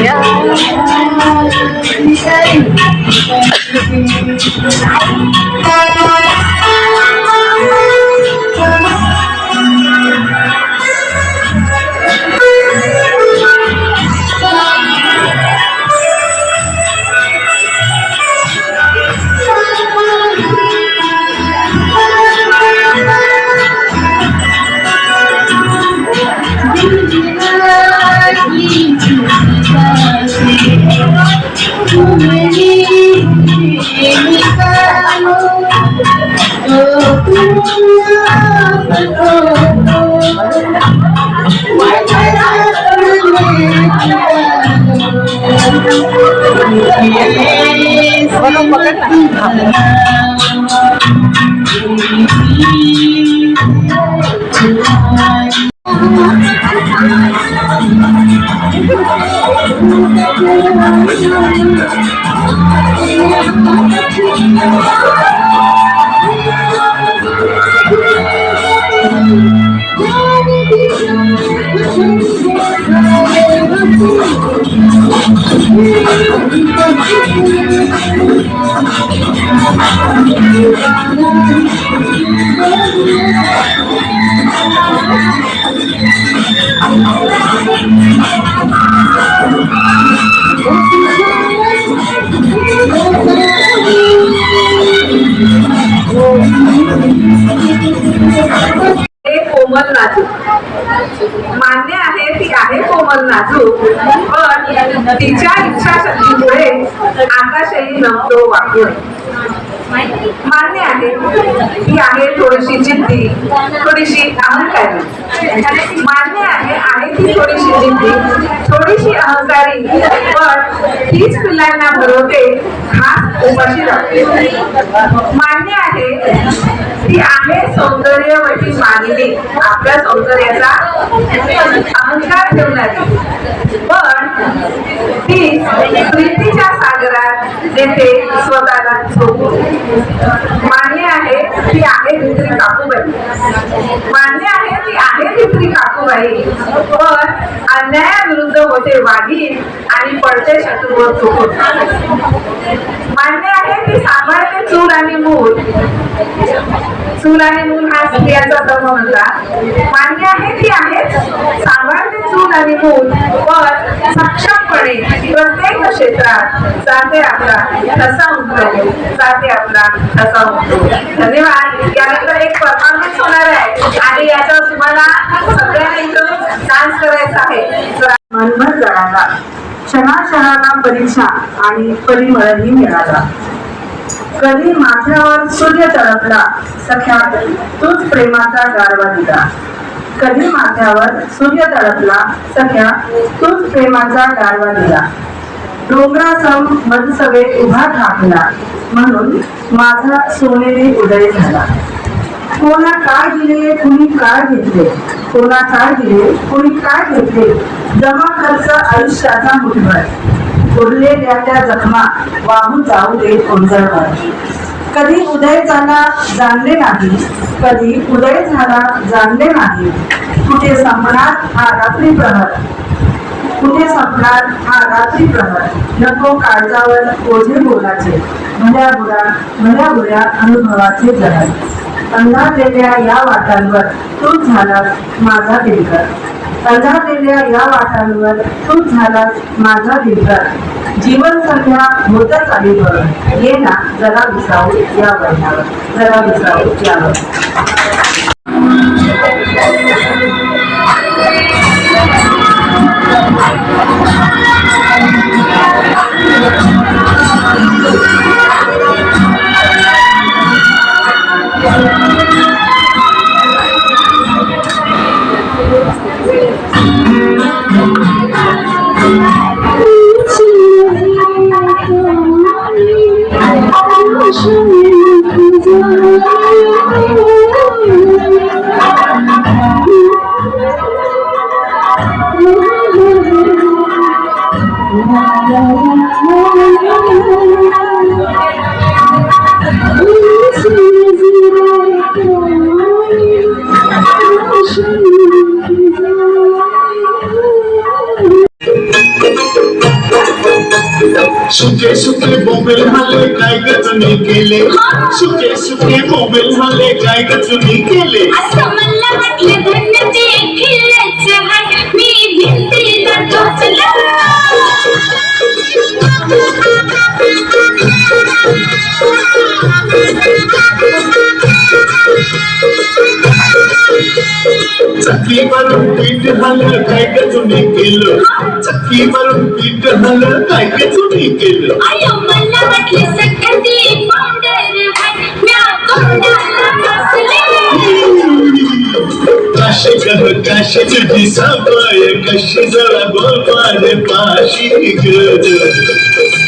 Yeah. không có các bạn học Thank you. कोमल नाजूक मान्य आहे ती आहे कोमल नाजूक पण तिच्या इच्छाशक्तीमुळे आकाशही नमतो वाकून. मान्य आहे ती आहे थोडीशी जिद्दी थोडीशी अहंकारी. मान्य आहे आहे ती थोडीशी जिद्दी थोडीशी अहंकारी पण तीच पिल्लांना भरवते खास उपाशी लागते मान्य आहे ती आहे सौंदर्यवती मानिनी आपल्या सौंदर्याचा अहंकार ठेवणारी. पण ती प्रीतीच्या सागरात जेथे स्वतःला झोपू ती आहे दुसरी काकूबाई. मान्य आहे ती आहे दुसरी काकूबाई. पण अन्यायाविरुद्ध होते वाघीण आणि पडते शत्रूवर चुकून. मान्य आहे ती सांभाळते चूल आणि मूल. चूल आणि मूल हा स्त्रियाचा धर्म म्हणला मान्य आहे ती आहेच सांभाळते चूल आणि मूल. पण सक्षम सक्षमपणे प्रत्येक क्षेत्रात साधे आपला ठसा उमटवतो साधे आपला ठसा उमटवतो धन्यवाद. यानंतर एक परफॉर्मन्स होणार आहे. आणि याचा तुम्हाला सगळ्यांना इथं डान्स करायचा आहे. मनभर जळाला क्षणा क्षणाला परीक्षा आणि परिमळही मिळाला. कधी माथ्यावर सूर्य तळपला सख्यात तूच प्रेमाचा गारवा दिला. कधी माथ्यावर सूर्य तळपला सख्या तूच प्रेमाचा गारवा दिला. डोंगरासम मधसवे उभा ठाकला म्हणून माझा सोनेरी उदय झाला. कोणा काय दिले कुणी काय घेतले? कोणा काय दिले कुणी काय घेतले? जमा खर्च आयुष्याचा मुठभर. उरलेल्या त्या जखमा वाहून जाऊ दे ओंजळभर कधी उदय झाला जाणले नाही कधी उदय झाला जाणले नाही. कुठे संपणार हा रात्री प्रहर? कुठे संपणार हा रात्री प्रहर? नको काळजावर ओझे बोलाचे भल्या बुरा भल्या बुऱ्या अनुभवाचे जहर. अंधारलेल्या या वाटांवर तूच झाला माझा दिलकर अंधारलेल्या या वाटांवर तूच झाला माझा दिलकर जीवन संध्या होतच आली बघ ये ना जरा विसावू या वळणावर जरा विसावू यावर Thank you. सुके सुके बोंबेल झाले काय ग तुम्ही केले सुके सुके बोंबेल झाले चक्की मारून पीठ झालं काय ग तुम्ही केलं चक्की मारून पीठ झालं काय ग तुम्ही केलं आयो मला वाटलं सगळं पावडर म्या तोंडाला काशी गह काशी तुझी सवय कशी जरा बोल माझे पाशी ग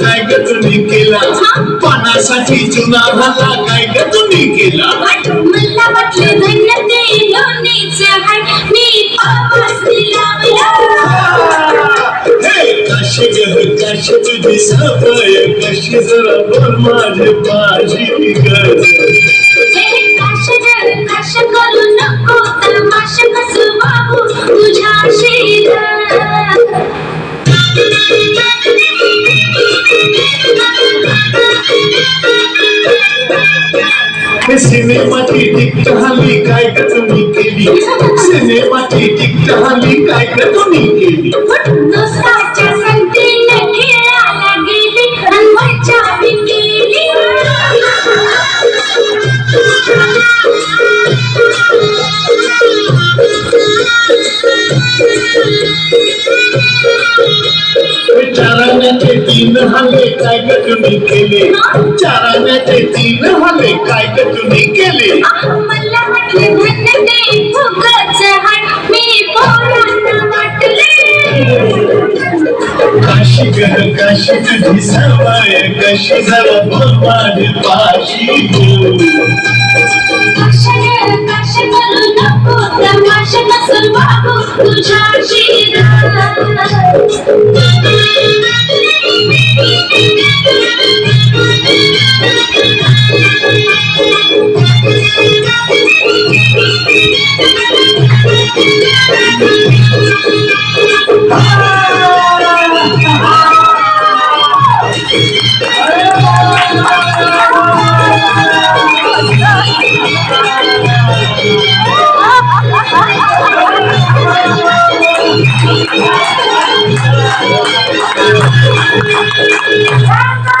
काय ग तुम्ही केला पानासाठी जुना झाला काय ग तुम्ही केला मला वाटलं धन्य ते लोणीच हाय मी पापासनी लावलं हे कशी ग कशी तुझी सवय कशी जरा बोल माझे पाशी ग हे काशर काश करू नको तमाश कसं बाबू तुझ्या हे सिनेमाची टिकट हल्ली काय ग केली सिनेमाची टिकट हल्ली काय ग केली Thank you. चाराण्याचे तीन हल्ले काय ग तुम्ही केले? चाराण्याचे तीन हल्ले काय ग तुम्ही केले? मला मी पोरांना वाटले. काशी काशी तुझी सवय कशी जरा पाशी तमाश तुझ्या Thank you.